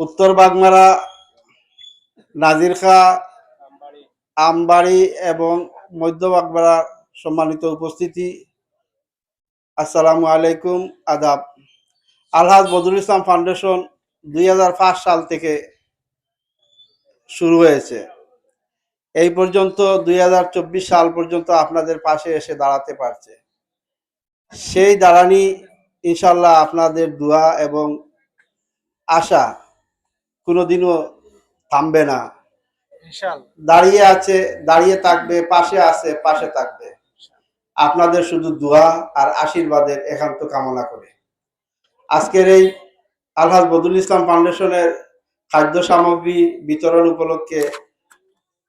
উত্তর বাগমারা, নাজির খা, আমবাড়ি এবং মধ্য বাগমারার সম্মানিত উপস্থিতি। আসসালামু আলাইকুম, আদাব। আলহাজ বদরুল ইসলাম ফাউন্ডেশন দুই হাজার পাঁচ সাল থেকে শুরু হয়েছে। এই পর্যন্ত দুই হাজার চব্বিশ সাল পর্যন্ত আপনাদের পাশে এসে দাঁড়াতে পারছে। সেই দাঁড়ানি ইনশাল্লাহ আপনাদের দোয়া এবং আশা কোনোদিনও থামবে না। দাঁড়িয়ে আছে দাঁড়িয়ে থাকবে পাশে আছে পাশে থাকবে। আপনাদের শুধু দোয়া আর আশীর্বাদের একান্ত কামনা করে। আজকের এই আলহাজ বদুল ইসলাম ফাউন্ডেশনের খাদ্য সামগ্রী বিতরণ উপলক্ষে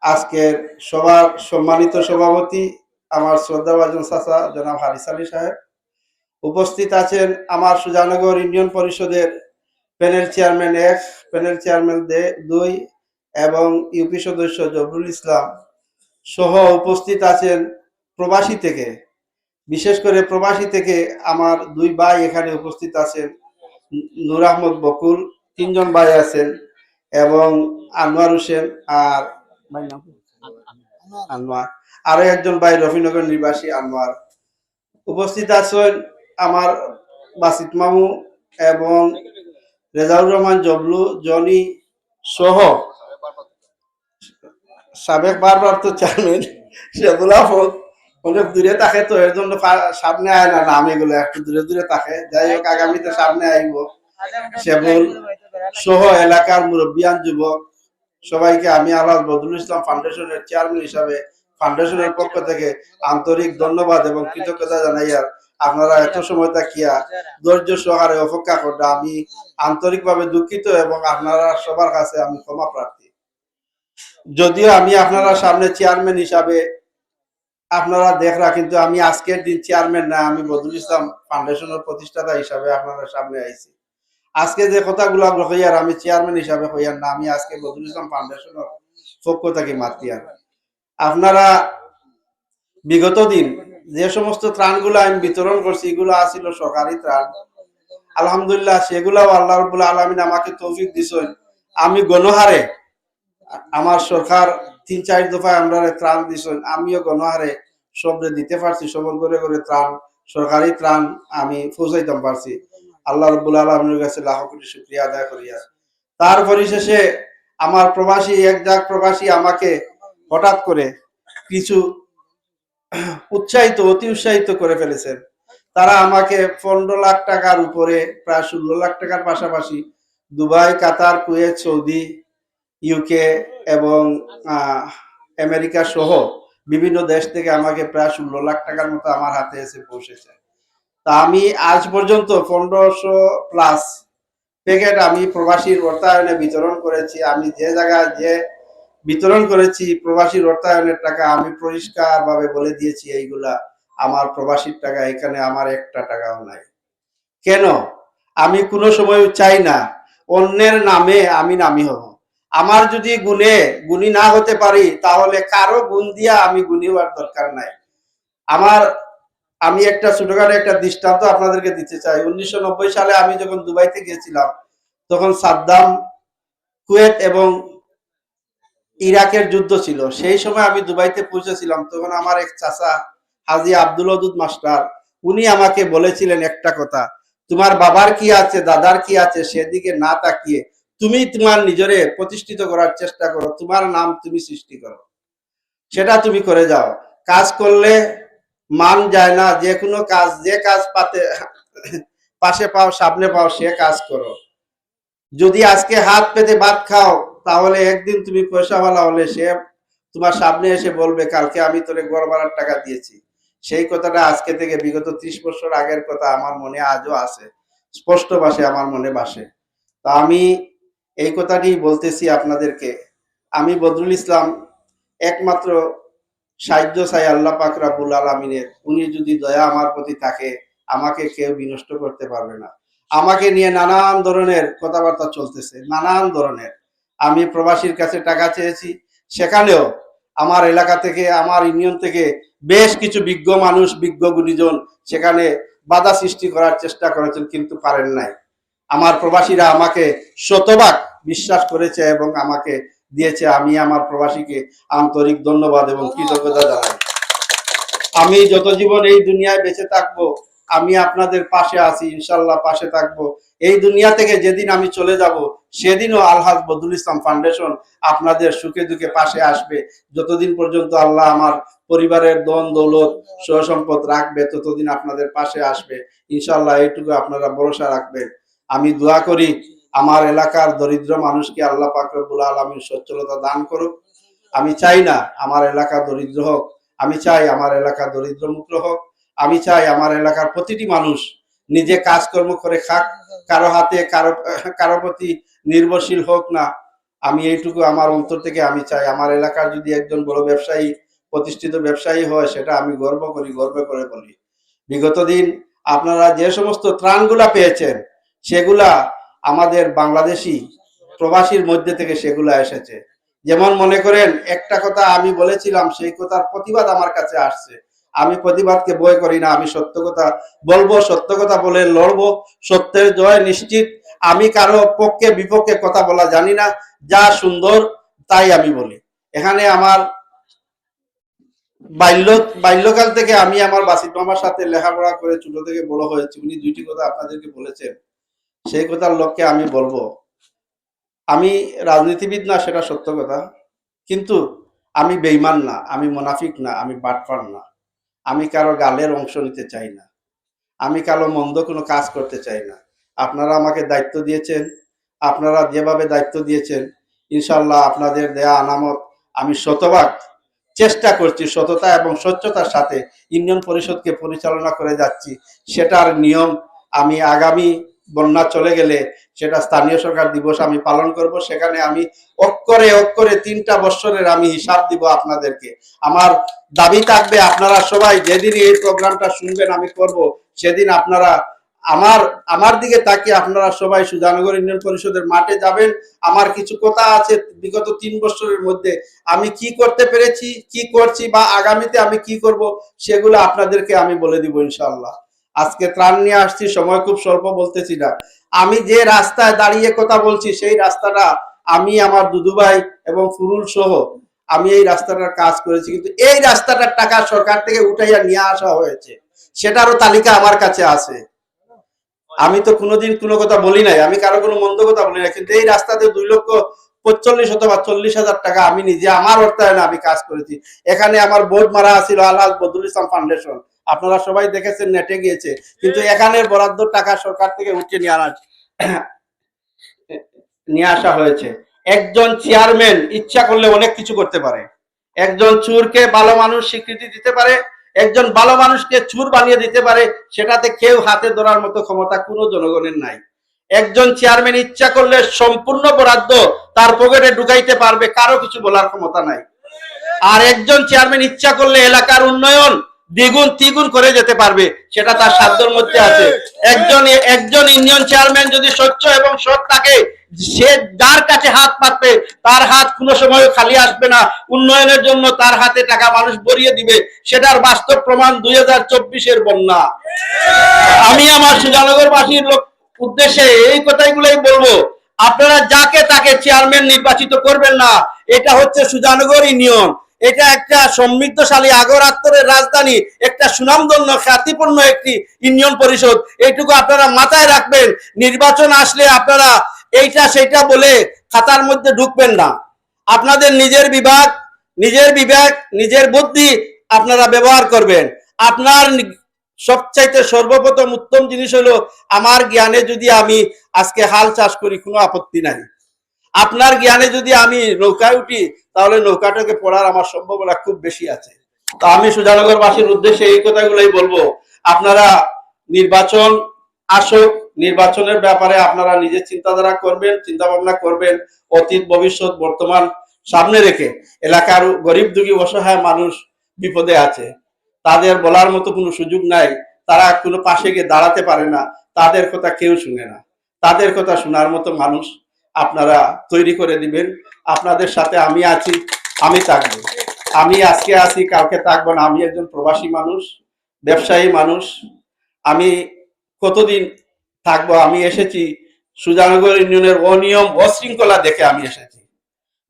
আজকের সবার সম্মানিত সভাপতি আমার শ্রদ্ধা শ্রদ্ধাভাজন চাচা জনাব হারিস আলী সাহেব। উপস্থিত আছেন আমার সুজানগর ইউনিয়ন পরিষদের প্যানেল চেয়ারম্যান এক, প্যানেল চেয়ারম্যান দুই এবং ইউপি সদস্য জবরুল ইসলাম সহ উপস্থিত আছেন প্রবাসী থেকে। বিশেষ করে প্রবাসী থেকে আমার দুই ভাই এখানে উপস্থিত আছেন। নূর আহমদ বকুল, তিনজন ভাই আছেন এবং আনোয়ার হোসেন আর আনোয়ার। আরও একজন ভাই রফিনগর নিবাসী আনোয়ার। উপস্থিত আছেন আমার বাসিত মামু এবং রেজাউর রহমান, জবলু, জনি সহ সাবেক বারপ্রাপ্ত চেয়ারম্যান, সেগুলা হোক অনেক দূরে থাকে তো, এর জন্য সামনে আয় না, নাম এগুলো একটু দূরে দূরে থাকে। যাই হোক, আগামীতে সামনে আইব। সেবল সহ এলাকার মুরব্বিয়ান যুবক, সবাইকে আমি আল্লাহ বদরুল ইসলাম ফাউন্ডেশনের চেয়ারম্যান হিসাবে, ফাউন্ডেশনের পক্ষ থেকে আন্তরিক ধন্যবাদ এবং কৃতজ্ঞতা জানাই আর আপনারা এত সময় তাকিয়া ধৈর্য সহকারে অপেক্ষা করতে আমি আন্তরিকভাবে দুঃখিত এবং আপনারা সবার কাছে আমি ক্ষমা প্রার্থী। যদিও আমি আপনারা সামনে চেয়ারম্যান হিসাবে আপনারা দেখরা কিন্তু আমি আজকের দিন চেয়ারম্যান না আমি বদরুল ইসলাম ফাউন্ডেশনের প্রতিষ্ঠাতা হিসাবে আপনারা সামনে আইছি। আজকে যে কথাগুলো হইয়ার আমি চেয়ারম্যান হিসাবে হইয়ার না আমি আজকে বদরুল ইসলাম ফাউন্ডেশনের পক্ষ থেকে মাতিয়ার আপনারা বিগত দিন যে সমস্ত ত্রাণগুলো আমি বিতরণ করছি, এগুলো আসিল সরকারি ত্রাণ। আলহামদুলিল্লাহ, সেগুলাও আল্লাহ রবুল্লা আলমিন আমাকে তৌফিক দিছেন। আমি গণহারে, আমার সরকার তিন, চার দফায় আমরা ত্রাণ দিছেন, আমিও গণহারে সবরে দিতে পারছি সবল করে করে ত্রাণ, সরকারি ত্রাণ আমি পৌঁছাইতে পারছি। আল্লাহ রব্বুল আলমের কাছে লাখ কোটি শুক্রিয়া আদায় করিয়া। তার পরিশেষে আমার প্রবাসী, এক যাক প্রবাসী আমাকে হঠাৎ করে কিছু উৎসাহিত, অতি উৎসাহিত করে ফেলেছেন। তারা আমাকে পনেরো লাখ টাকার উপরে, প্রায় ষোলো লাখ টাকার পাশাপাশি Dubai, Qatar, Kuwait, Saudi UK এবং আমেরিকা সহ বিভিন্ন দেশ থেকে আমাকে প্রায় ষোলো লাখ টাকার মতো আমার হাতে এসে পৌঁছেছে। তা আমি আজ পর্যন্ত পনেরোশো প্লাস প্যাকেট আমি প্রবাসীর অর্থায়নে বিতরণ করেছি। আমি যে জায়গায় যে বিতরণ করেছি প্রবাসীর অর্থায়নের টাকা আমি পরিষ্কার ভাবে বলে দিয়েছি, এইগুলা আমার প্রবাসীর টাকা, এখানে আমার একটা টাকাও নাই। কেন? আমি কোনো সময় চাই না, অন্যের নামে আমি নামি হব। আমার যদি গুণে গুণী না হতে পারি, তাহলে কারও গুণ দিয়া আমি গুণী হওয়ার দরকার নাই। আমার, আমি একটা ছোটখাটো একটা দৃষ্টান্ত আপনাদেরকে দিতে চাই। উনিশশো নব্বই সালে আমি যখন দুবাইতে গিয়েছিলাম, তখন সাদ্দাম কুয়েত এবং ইরাকের যুদ্ধ ছিল। সেই সময় আমি দুবাইতে পৌঁছেছিলাম, তখন আমার এক চাচা হাজি আব্দুল ওদুদ মাস্টার, উনি আমাকে বলেছিলেন একটা কথা, তোমার বাবার কি আছে, দাদার কি আছে, সেদিকে না তাকিয়ে তুমি তোমার নিজরে প্রতিষ্ঠিত করার চেষ্টা করো, তোমার নাম তুমি সৃষ্টি করো। সেটা তুমি করে যাও। কাজ করলে মান যায় না যে কোনো কাজ, যে কাজ পাতে, পাশে পাও, সামনে পাও, সে কাজ করো। যদি আজকে হাত পেতে ভাত খাও তাহলে একদিন তুমি পয়সাওয়ালা হলে সে তোমার সামনে এসে বলবে, কালকে আমি তোরে গড় টাকা দিয়েছি। সেই কথাটা আজকে থেকে বিগত ত্রিশ বছর আগের কথা আমার মনে আজও আছে। স্পষ্ট ভাষে আমার মনে বাসে তা আমি এই কথাটি বলতেছি আপনাদেরকে। আমি বদরুল ইসলাম একমাত্র সাহায্য চাই আল্লাহ পাক রাবুল আলমিনের। উনি যদি দয়া আমার প্রতি থাকে, আমাকে কেউ বিনষ্ট করতে পারবে না। আমাকে নিয়ে নানান ধরনের কথাবার্তা চলতেছে, নানান ধরনের। আমি প্রবাসীর কাছে টাকা চেয়েছি। সেখানেও আমার এলাকা থেকে, আমার ইউনিয়ন থেকে বেশ কিছু বিজ্ঞ মানুষ, বিজ্ঞ গুণীজন সেখানে বাধা সৃষ্টি করার চেষ্টা করেছেন কিন্তু পারেন নাই। আমার প্রবাসীরা আমাকে শতভাগ বিশ্বাস করেছে এবং আমাকে দিয়েছে। আমি আমার প্রবাসীকে আন্তরিক ধন্যবাদ এবং কৃতজ্ঞতা জানাই। আমি যত জীবন এই দুনিয়ায় বেঁচে থাকব, আমি আপনাদের পাশে আছি, ইনশাল্লাহ পাশে থাকব। এই দুনিয়া থেকে যেদিন আমি চলে যাব, সেদিনও আলহাজ বদুল ইসলাম ফাউন্ডেশন আপনাদের সুখে দুঃখে পাশে আসবে। যতদিন পর্যন্ত আল্লাহ আমার পরিবারের দন দৌলত সম্পদ রাখবে, ততদিন আপনাদের পাশে আসবে। ইনশাল্লাহ এইটুকু আপনারা ভরসা রাখবেন। আমি দোয়া করি, আমার এলাকার দরিদ্র মানুষকে আল্লাহ পাকরবুল আলমীর সচ্ছলতা দান করুক। আমি চাই না আমার এলাকা দরিদ্র হোক। আমি চাই আমার এলাকা দরিদ্র মুক্ত হোক। আমি চাই আমার এলাকার প্রতিটি মানুষ নিজে কাজকর্ম করে খাক, কারও হাতে, কারও কারও প্রতি নির্ভরশীল হোক না। আমি এইটুকু আমার অন্তর থেকে আমি চাই। আমার এলাকার যদি একজন বড় ব্যবসায়ী, প্রতিষ্ঠিত ব্যবসায়ী হয়, সেটা আমি গর্ব করি, গর্ব করে বলি। বিগত দিন আপনারা যে সমস্ত ত্রাণগুলা পেয়েছেন, সেগুলা আমাদের বাংলাদেশি প্রবাসীর মধ্যে থেকে সেগুলা এসেছে। যেমন মনে করেন, একটা কথা আমি বলেছিলাম, সেই কথার প্রতিবাদ আমার কাছে আসছে। আমি প্রতিবাদকে বই করি না, আমি সত্য কথা বলব, সত্য কথা বলে লড়বো, সত্যের জয় নিশ্চিত। আমি কারও পক্ষে, বিপক্ষে কথা বলা জানি না, যা সুন্দর তাই আমি বলি। এখানে আমার বাল্য, বাল্যকাল থেকে আমি আমার বাসিত মামার সাথে লেখাপড়া করে ছোট থেকে বড় হয়েছি, উনি দুইটি কথা আপনাদেরকে বলেছেন। সেই কথার লক্ষ্যে আমি বলব, আমি রাজনীতিবিদ না, সেটা সত্য কথা। কিন্তু আমি বেইমান না, আমি মোনাফিক না, আমি বাটফার না। আমি কারও গালের অংশ নিতে চাই না। আমি কারও মন্দ কোনো কাজ করতে চাই না। আপনারা আমাকে দায়িত্ব দিয়েছেন। আপনারা যেভাবে দায়িত্ব দিয়েছেন ইনশাল্লাহ আপনাদের দেয়া আনামত আমি শতভাগ চেষ্টা করছি সততা এবং স্বচ্ছতার সাথে ইউনিয়ন পরিষদকে পরিচালনা করে যাচ্ছি। সেটার নিয়ম আমি আগামী বন্যা চলে গেলে সেটা স্থানীয় সরকার দিবস আমি পালন করব। সেখানে আমি অক্ষরে অক্ষরে তিনটা বছরের আমি হিসাব দিব আপনাদেরকে। আমার দাবি থাকবে আপনারা সবাই যেদিন এই প্রোগ্রামটা শুনবেন আমি করব, সেদিন আপনারা আমার আমার দিকে তাকিয়ে আপনারা সবাই সুজানগর ইউনিয়ন পরিষদের মাঠে যাবেন। আমার কিছু কথা আছে বিগত তিন বছরের মধ্যে। আমি কি করতে পেরেছি, কি করছি বা আগামীতে আমি কি করব, সেগুলো আপনাদেরকে আমি বলে দিব ইনশাল্লাহ আজকে ত্রাণ নিয়ে আসছি, সময় খুব স্বল্প বলতেছি না। আমি যে রাস্তায় দাঁড়িয়ে কথা বলছি, সেই রাস্তাটা আমি, আমার দুদুভাই এবং ফুরুল সহ আমি এই রাস্তাটার কাজ করেছি। কিন্তু এই রাস্তাটার টাকা সরকার থেকে উঠাইয়া নিয়ে আসা হয়েছে, সেটারও তালিকা আমার কাছে আছে। আমি তো কোনোদিন কোনো কথা বলি নাই, আমি কারও কোনো মন্দ কথা বলি না কিন্তু এই রাস্তাতে দুই লক্ষ পঁচল্লিশ অথবা চল্লিশ হাজার টাকা আমি নিজে, আমার অর্থায়নে আমি কাজ করেছি। এখানে আমার বোর্ড মারা আছিল আল্লাহ বদুল ইসলাম ফাউন্ডেশন। আপনারা সবাই দেখেছেন নেটে গিয়েছে। কিন্তু এখানের বরাদ্দ টাকা সরকার থেকে উঠিয়ে নিয়ে নিয়ে আসা হয়েছে। একজন চেয়ারম্যান ইচ্ছা করলে অনেক কিছু করতে পারে। একজন চুরকে ভালো মানুষ স্বীকৃতি দিতে পারে, একজন ভালো মানুষকে চুর বানিয়ে দিতে পারে, সেটাতে কেউ হাতে ধরার মতো ক্ষমতা কোনো জনগণের নাই। একজন চেয়ারম্যান ইচ্ছা করলে সম্পূর্ণ বরাদ্দ তার পকেটে ঢুকাইতে পারবে, কারও কিছু বলার ক্ষমতা নাই। আর একজন চেয়ারম্যান ইচ্ছা করলে এলাকার উন্নয়ন দ্বিগুণ তিগুণ করে যেতে পারবে, সেটা তার সাধ্যের মধ্যে আছে। একজন একজন ইউনিয়ন চেয়ারম্যান যদি স্বচ্ছ এবং সৎ থাকে, সে যার কাছে হাত পাতবে, তার হাত কোনো সময় খালি আসবে না। উন্নয়নের জন্য তার হাতে টাকা মানুষ ভরিয়ে দিবে, সেটার বাস্তব প্রমাণ দুই হাজার চব্বিশের বন্যা। আমি আমার সুজানগরবাসীর উদ্দেশ্যে এই কথাগুলোই বলব। আপনারা যাকে তাকে চেয়ারম্যান নির্বাচিত করবেন না, এটা হচ্ছে সুজানগর ইউনিয়ন। এটা একটা সমৃদ্ধশালী আগরাত্তরের রাজধানী, একটা সুনামধন্য, খ্যাতিপূর্ণ একটি ইউনিয়ন পরিষদ। এইটুকু আপনারা মাথায় রাখবেন। নির্বাচন আসলে আপনারা এইটা সেটা বলে খাতার মধ্যে ঢুকবেন না। আপনাদের নিজের বিভাগ, নিজের বিবেক, নিজের বুদ্ধি আপনারা ব্যবহার করবেন। আপনার সবচাইতে সর্বপ্রথম উত্তম জিনিস হলো, আমার জ্ঞানে যদি আমি আজকে হাল চাষ করি, কোনো আপত্তি নাই। আপনার জ্ঞানে যদি আমি নৌকায় উঠি, তাহলে নৌকাটাকে পড়ার আমার সম্ভাবনা খুব বেশি আছে। তো আমি সুজানগরবাসীর উদ্দেশ্যে এই কথাগুলোই বলব। আপনারা নির্বাচন আসুক, নির্বাচনের ব্যাপারে আপনারা নিজের চিন্তাধারা করবেন চিন্তা ভাবনা করবেন, অতীত, ভবিষ্যৎ, বর্তমান সামনে রেখে এলাকার গরিব দুঃখী অসহায় মানুষ বিপদে আছে। তাদের বলার মতো কোনো সুযোগ নাই। তারা কোনো পাশে গিয়ে দাঁড়াতে পারে না। তাদের কথা কেউ শুনে না। তাদের কথা শোনার মতো মানুষ আপনারা তৈরি করে দিবেন। আপনাদের সাথে আমি আছি, আমি থাকব। আমি আজকে আছি কাউকে থাকব না। আমি একজন প্রবাসী মানুষ, ব্যবসায়ী মানুষ। আমি কতদিন থাকব? আমি এসেছি সুজানগর ইউনিয়নের অনিয়ম অশৃঙ্খলা দেখে আমি এসেছি।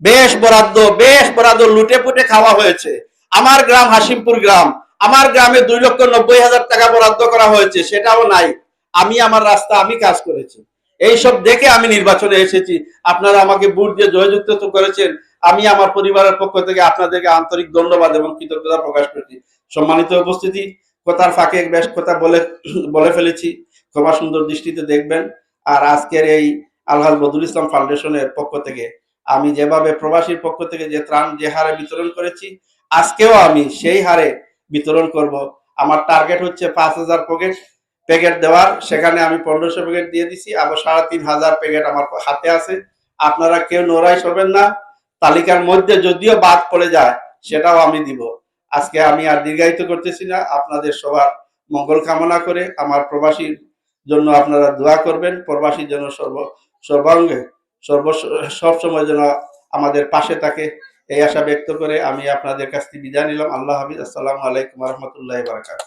বেশ বরাদ্দ বেশ বরাদ্দ লুটে পুটে খাওয়া হয়েছে। আমার গ্রাম হাসিমপুর গ্রাম, আমার গ্রামে দুই লক্ষ নব্বই হাজার টাকা বরাদ্দ করা হয়েছে, সেটাও নাই। আমি আমার রাস্তা, আমি কাজ করেছি। এইসব দেখে আমি নির্বাচনে এসেছি। আপনারা আমাকে ভোট দিয়ে জয়যুক্ত তো করেছেন। আমি আমার পরিবারের পক্ষ থেকে আপনাদেরকে আন্তরিক ধন্যবাদ এবং কৃতজ্ঞতা প্রকাশ করছি। সম্মানিত উপস্থিতি, কথার ফাঁকে বেশ কথা বলে বলে ফেলেছি। ক্ষমা সুন্দর দৃষ্টিতে দেখবেন। আর আজকের এই আলহাজ বদুল ইসলাম ফাউন্ডেশনের পক্ষ থেকে আমি যেভাবে প্রবাসীর পক্ষ থেকে যে ত্রাণ, যে হারে বিতরণ করেছি, আজকেও আমি সেই হারে বিতরণ করব। আমার টার্গেট হচ্ছে পাঁচ হাজার প্যাকেট প্যাকেট দেওয়ার, সেখানে আমি পনেরোশো প্যাকেট দিয়ে দিছি, আবার সাড়ে তিন হাজার প্যাকেট আমার হাতে আছে। আপনারা কেউ নোরাই হবেন না, তালিকার মধ্যে যদিও বাদ পড়ে যায়, সেটাও আমি দিব। আজকে আমি আর দীর্ঘায়িত করতেছি না, আপনাদের সবার মঙ্গল কামনা করে আমার প্রবাসীর জন্য আপনারা দোয়া করবেন প্রবাসীর জন্য সর্ব, সর্বাঙ্গে, সর্ব, সব সময় যেন আমাদের পাশে থাকে, এই আশা ব্যক্ত করে আমি আপনাদের কাছ থেকে বিদায় নিলাম। আল্লাহ হাফিজ। আসসালামু আলাইকুম রহমতুল্লাহ বারকাত